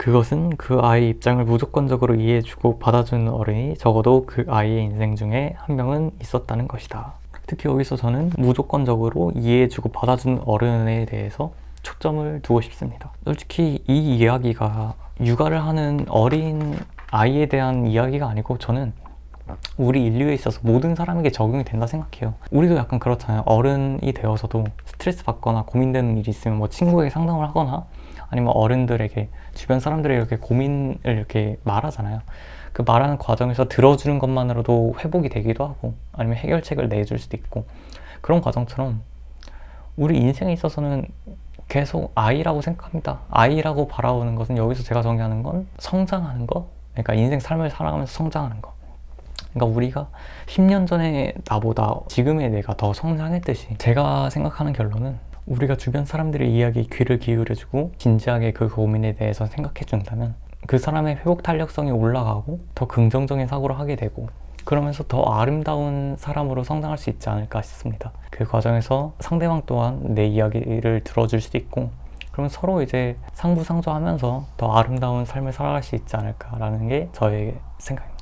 그것은 그 아이의 입장을 무조건적으로 이해해주고 받아주는 어른이 적어도 그 아이의 인생 중에 한 명은 있었다는 것이다. 특히 여기서 저는 무조건적으로 이해해주고 받아주는 어른에 대해서 초점을 두고 싶습니다. 솔직히 이 이야기가 육아를 하는 어린 아이에 대한 이야기가 아니고 저는 우리 인류에 있어서 모든 사람에게 적용이 된다 생각해요. 우리도 약간 그렇잖아요. 어른이 되어서도 스트레스 받거나 고민되는 일이 있으면 뭐 친구에게 상담을 하거나 아니면 어른들에게 주변 사람들에게 이렇게 고민을 이렇게 말하잖아요. 그 말하는 과정에서 들어주는 것만으로도 회복이 되기도 하고 아니면 해결책을 내줄 수도 있고 그런 과정처럼 우리 인생에 있어서는 계속 아이라고 생각합니다. 아이라고 바라보는 것은 여기서 제가 정의하는 건 성장하는 거, 그러니까 인생 삶을 살아가면서 성장하는 거. 그러니까 우리가 10년 전에 나보다 지금의 내가 더 성장했듯이 제가 생각하는 결론은 우리가 주변 사람들의 이야기에 귀를 기울여주고 진지하게 그 고민에 대해서 생각해 준다면 그 사람의 회복 탄력성이 올라가고 더 긍정적인 사고를 하게 되고 그러면서 더 아름다운 사람으로 성장할 수 있지 않을까 싶습니다. 그 과정에서 상대방 또한 내 이야기를 들어줄 수도 있고 그러면 서로 이제 상부상조하면서 더 아름다운 삶을 살아갈 수 있지 않을까라는 게 저의 생각입니다.